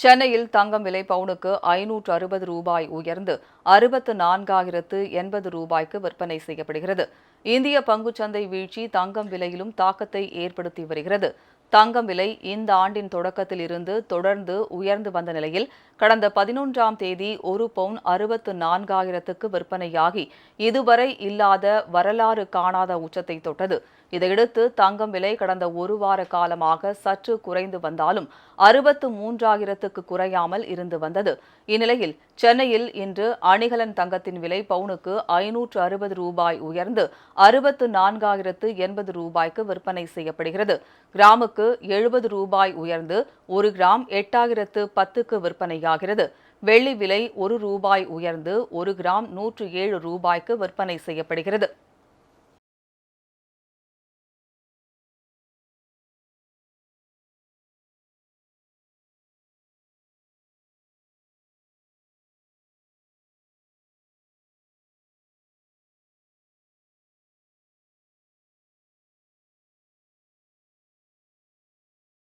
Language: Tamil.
சென்னையில் தங்கம் விலை பவுனுக்கு ஐநூற்று அறுபது ரூபாய் உயர்ந்து அறுபத்து நான்காயிரத்து எண்பது ரூபாய்க்கு விற்பனை செய்யப்படுகிறது. இந்திய பங்குச்சந்தை வீழ்ச்சி தங்கம் விலையிலும் தாக்கத்தை ஏற்படுத்தி வருகிறது. தங்கம் விலை இந்த ஆண்டின் தொடக்கத்தில் இருந்து தொடர்ந்து உயர்ந்து வந்த நிலையில் கடந்த பதினொன்றாம் தேதி ஒரு பவுன் அறுபத்து நான்காயிரத்துக்கு விற்பனையாகி இதுவரை இல்லாத வரலாறு காணாத உச்சத்தை தொட்டது. இதையடுத்து தங்கம் விலை கடந்த ஒரு வார காலமாக சற்று குறைந்து வந்தாலும் அறுபத்து மூன்றாயிரத்துக்கு குறையாமல் இருந்து வந்தது. இந்நிலையில் சென்னையில் இன்று அணிகலன் தங்கத்தின் விலை பவுனுக்கு ஐநூற்று அறுபது ரூபாய் உயர்ந்து அறுபத்து நான்காயிரத்து எண்பது ரூபாய்க்கு விற்பனை செய்யப்படுகிறது. கிராமுக்கு எழுபது ரூபாய் உயர்ந்து ஒரு கிராம் எட்டாயிரத்து பத்துக்கு விற்பனையாகிறது. வெள்ளி விலை ஒரு ரூபாய் உயர்ந்து ஒரு கிராம் நூற்று ஏழு ரூபாய்க்கு விற்பனை செய்யப்படுகிறது.